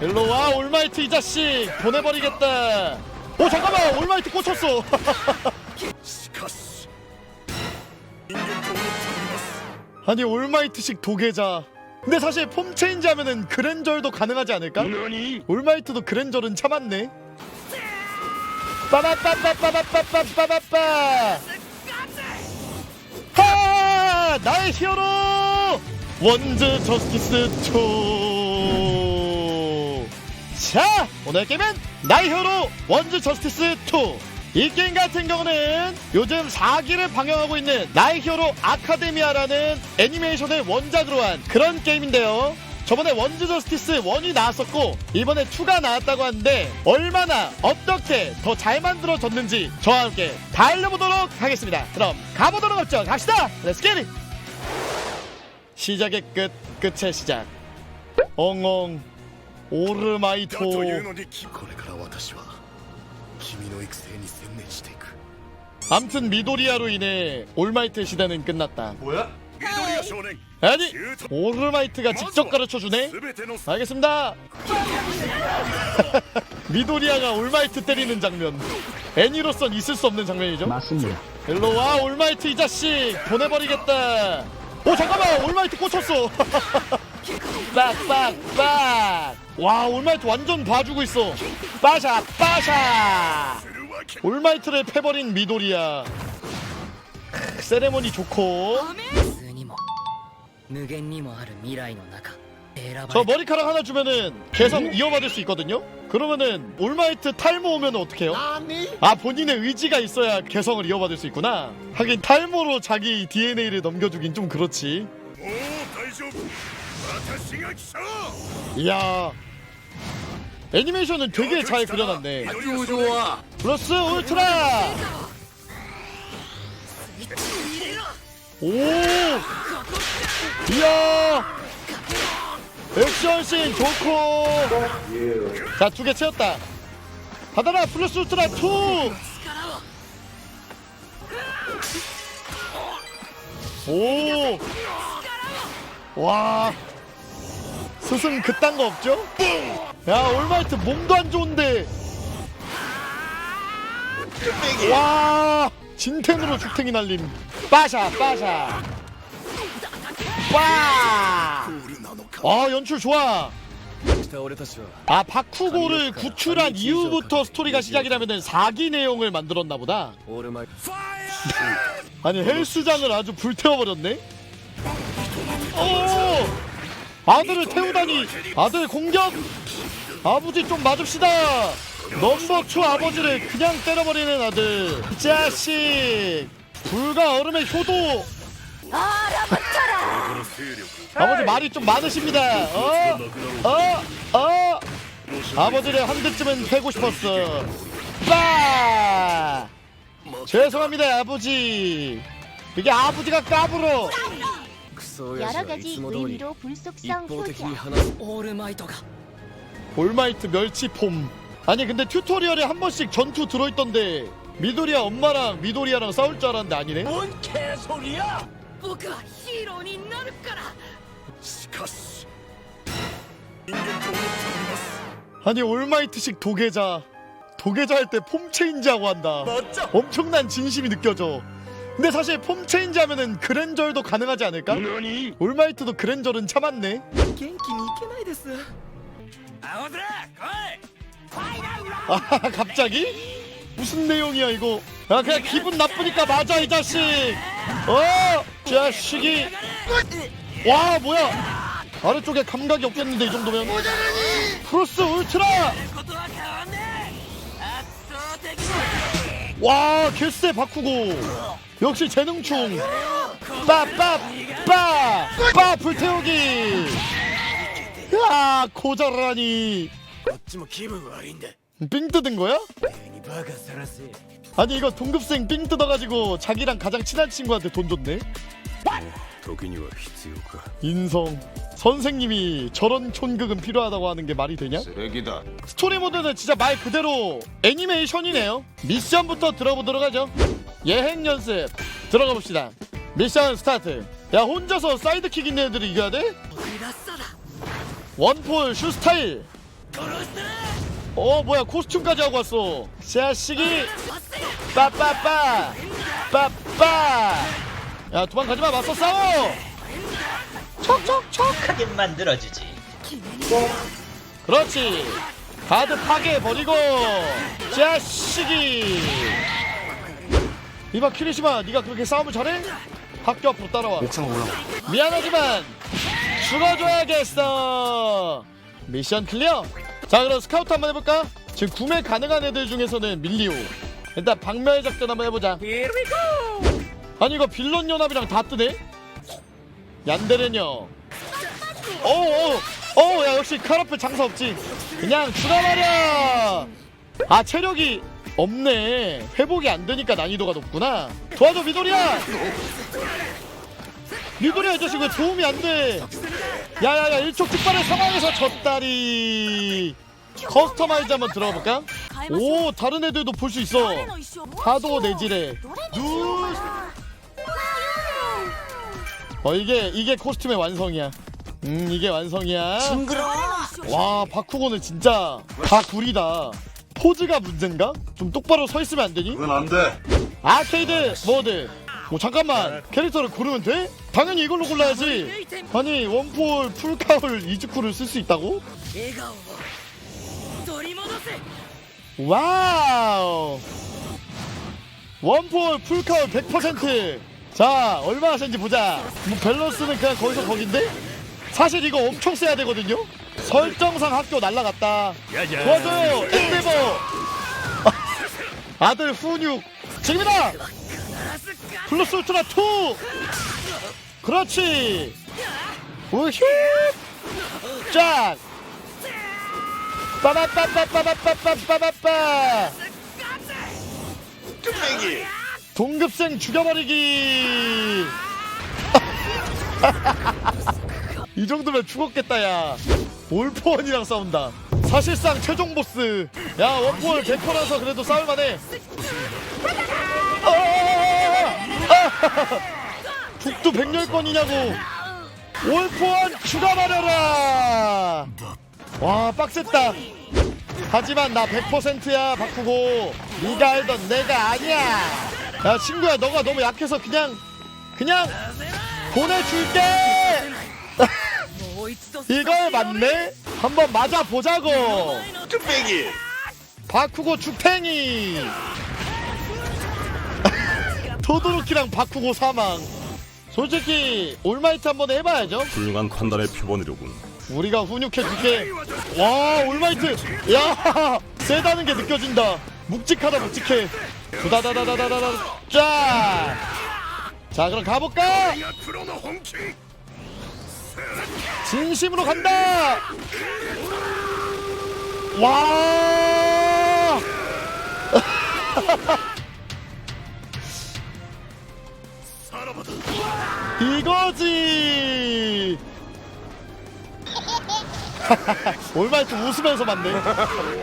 일로와 올마이트 이 자식! 보내버리겠다. 오 잠깐만! 올마이트 꽂혔어. 아니 올마이트식 도계자. 근데 사실 폼 체인지 하면은 그랜절도 가능하지 않을까? 올마이트도 그랜절은 참았네. 빠바빠빠빠빠빠빠빠빠. 하! 나의 히어로! 원즈 저스티스 초 자 오늘 게임은 히어로 원즈 저스티스 2이 게임 같은 경우는 요즘 4기를 방영하고 있는 히어로 아카데미아라는 애니메이션을 원작으로 한 그런 게임인데요. 저번에 원즈 저스티스 1이 나왔었고 이번에 2가 나왔다고 하는데 얼마나 어떻게 더 잘 만들어졌는지 저와 함께 달려보도록 하겠습니다. 그럼 가보도록 합죠 갑시다! 렛츠 겟잇 시작의 끝 끝의 시작. 엉엉. だ 오르마이토 というのにきこれから私は君の育成に専念していく 암튼 미도리아로 인해 올마이트 시대는 끝났다 緑谷少年 아니 오르마이트가 직접 가르쳐주네 すべての 알겠습니다 미도리아가 올마이트 때리는 장면 애니로선 있을 수 없는 장면이죠 맞습니다. 일로와 올마이트 이 자식 보내버리겠다 오 잠깐만 올마이트 꽂혔어 빡빡빡 와 올마이트 완전 봐주고 있어 빠샤 빠샤 するわけ 올마이트를 패버린 미도리아 크, 세레모니 좋고 普通にも無限にもある未来の中選ば저れた 머리카락 하나 주면은 개성 이어받을 수 있거든요 그러면은 올마이트 탈모 오면 어떡해요? 아 본인의 의지가 있어야 개성을 이어받을 수 있구나 하긴 탈모로 자기 DNA를 넘겨주긴 좀 그렇지 もう大丈夫私が来た 이야 애니메이션은 되게 잘 그려놨네. 플러스 울트라. 오 이야. 액션씬 좋고. 자 두 개 채웠다. 받아라 플러스 울트라 2 오! 와 스승 그딴 거 없죠? 야 올마이트 몸도 안 좋은데. 와 진텐으로 죽탱이 날림. 빠샤 빠샤. 와아 연출 좋아. 아 바쿠고를 구출한 이후부터 스토리가 시작이라면 사기 내용을 만들었나 보다. 아니 헬스장을 아주 불태워버렸네. 오! 아들을 태우다니. 아들 공격. 아버지 좀 맞읍시다. 넘버 투 아버지를 그냥 때려버리는 아들. 이 자식. 불과 얼음의 효도. 알아붙어라. 아버지 말이 좀 많으십니다. 어? 어? 어? 아버지를 한 대쯤은 패고 싶었어. 빠 죄송합니다 아버지. 이게 아버지가 까불어. 여러 はい 가지 つも通り 의미로 一 불속성 方的 표현. に話すオールマイトが 올마이트 멸치폼 아니 근데 튜토리얼에 한 번씩 전투 들어있던데 미도리아 엄마랑 미도리아랑 싸울 줄 알았는데 아니네 僕はヒーローになるからしかし人間と思っております 아니 올마이트식 도계자 도계자 할 때 폼 체인지하고 한다 엄청난 진심이 느껴져 근데 사실 폼 체인지 하면은 그랜저도 가능하지 않을까? 올마이트도 그랜저는 참았네. 아 갑자기? 무슨 내용이야 이거? 아 그냥 기분 나쁘니까 맞아 이 자식. 어 자식이. 와 뭐야? 아래쪽에 감각이 없겠는데 이 정도면. 크로스 울트라. 와 개쎄 바꾸고. 역시 재능충. 빠빠빠빠 불태우기. 야 고자라니. 삥 뜯은 거야? 아니 이거 동급생 삥 뜯어가지고 자기랑 가장 친한 친구한테 돈 줬네. 인성. 선생님이 저런 촌극은 필요하다고 하는 게 말이 되냐? 쓰레기다. 스토리 모드는 진짜 말 그대로 애니메이션이네요. 미션부터 들어보도록 하죠. 예행 연습 들어가 봅시다. 미션 스타트. 야 혼자서 사이드킥 있는 애들이 이겨야 돼? 원폴 슈 스타일. 어 뭐야 코스튬까지 하고 왔어. 자식이 빠빠빠 빠빠. 야 도망가지 마 맞서 싸워. 촉촉촉하게 만들어주지. 그렇지. 가드 파괴 버리고 자식이. 이봐 키리시마 네가 그렇게 싸움을 잘해? 학교 앞으로 따라와. 옥상 올라가 미안하지만 죽어줘야겠어. 미션 클리어. 자 그럼 스카우트 한번 해볼까? 지금 구매 가능한 애들 중에서는 밀리오. 일단 박멸 작전 한번 해보자. 아니 이거 빌런 연합이랑 다 뜨네? 얀데레녀. 어어 어야 역시 카라프 장사 없지. 그냥 죽어버려! 아 체력이 없네. 회복이 안 되니까 난이도가 높구나. 도와줘 미도리야! 미도리야 이 자식 왜 도움이 안 돼. 야야야 일촉즉발의 상황에서 졌다리. 커스터마이즈 한번 들어볼까? 오 다른 애들도 볼 수 있어. 파도 내지래. 누 어 이게 이게 코스튬의 완성이야. 음 이게 완성이야. 와 바쿠고는 진짜 다 구리다 포즈가 문제인가? 좀 똑바로 서 있으면 안 되니? 그건 안 돼. 아케이드 모드. 뭐 잠깐만 캐릭터를 고르면 돼? 당연히 이걸로 골라야지. 아니 원폴 풀카울 이즈쿠를 쓸 수 있다고? 와우. 원폴 풀카울 100%. 자 얼마 하셨는지 보자. 뭐 밸런스는 그냥 거기서 거긴데? 사실 이거 엄청 써야 되거든요. 설정상 학교 날라갔다. 도와줘요 엔데버 아들 훈육. 지금이다. 플러스 울트라 2 그렇지. 우휴 쫙 빠바빠빠빠빠빠빠빠빠. 뚝배기 동급생 죽여버리기. 이 정도면 죽었겠다 야 올포원이랑 싸운다. 사실상 최종 보스. 야 아! 원포원 100%라서 그래도 싸울만해. 북두 100열건이냐고. 올포원 죽어버려라. 와 빡셌다. 하지만 나 100%야 바꾸고. 네가 알던 내가 아니야. 야 친구야 너가 너무 약해서 그냥 그냥 보내줄게. 이걸 맞네? 한번 맞아보자고! 쭉배기! 바쿠고 죽탱이! 토도루키랑 바쿠고 사망 솔직히 올마이트 한번 해봐야죠 훌륭한 판단의 표본이로군 우리가 훈육해줄게 와 올마이트 야 세다는 게 느껴진다 묵직하다 묵직해 두다다다다다다 자! 자 그럼 가볼까? 진심으로 간다! 와! 이거지! 올마이트 웃으면서 맞네.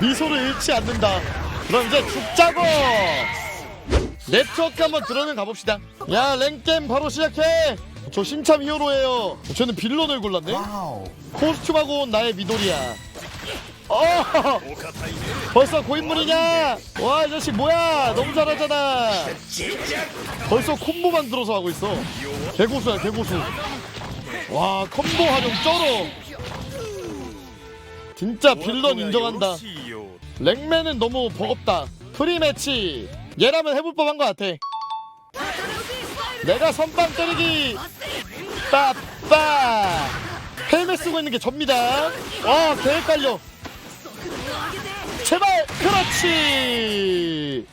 미소를 잃지 않는다. 그럼 이제 죽자고! 네트워크 한번 들어는 가봅시다. 야 랭겜 바로 시작해 저 심참 히어로예요. 저는 빌런을 골랐네. 코스튬하고 온 나의 미도리야. 어! 벌써 고인물이냐? 와 이 자식 뭐야? 너무 잘하잖아. 벌써 콤보 만들어서 하고 있어. 개고수야 개고수. 와 콤보 활용 쩔어. 진짜 빌런 인정한다. 랭맨은 너무 버겁다. 프리매치. 얘라면 해볼 법한 것 같아 내가 선빵 때리기. 빠빠. 헬멧 쓰고 있는 게 접니다. 와 개헷갈려 제발 그렇지.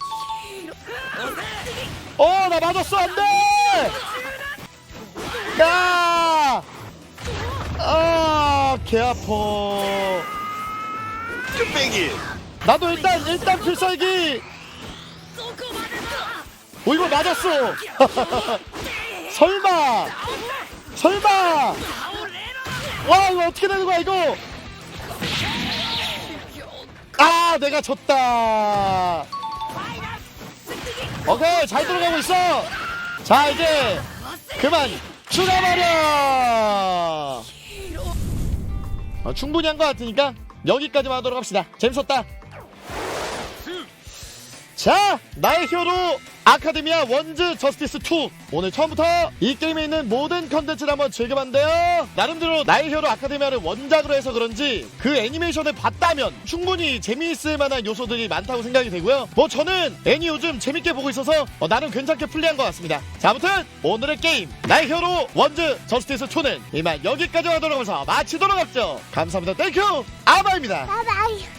어 나 맞았어 안돼! 야! 아, 개 아파. 뚝배기 나도 일단 일단 필살기. 오 이거 맞았어. 설마. 설마. 와 이거 어떻게 되는 거야 이거? 아 내가 졌다. 오케이 잘 들어가고 있어. 자 이제 그만 죽어버려. 어, 충분히 한 것 같으니까 여기까지만 하도록 합시다. 재밌었다. 자, 나의 히어로 아카데미아 원즈 저스티스 2 오늘 처음부터 이 게임에 있는 모든 컨텐츠를 한번 즐겨봤는데요. 나름대로 나의 히어로 아카데미아를 원작으로 해서 그런지 그 애니메이션을 봤다면 충분히 재미있을 만한 요소들이 많다고 생각이 되고요. 뭐 저는 애니 요즘 재밌게 보고 있어서 어, 나름 괜찮게 플레이한 것 같습니다. 자 아무튼 오늘의 게임 나의 히어로 원즈 저스티스 2는 이만 여기까지 하도록 하면서 마치도록 하죠. 감사합니다. 땡큐 아바입니다. 바이바이.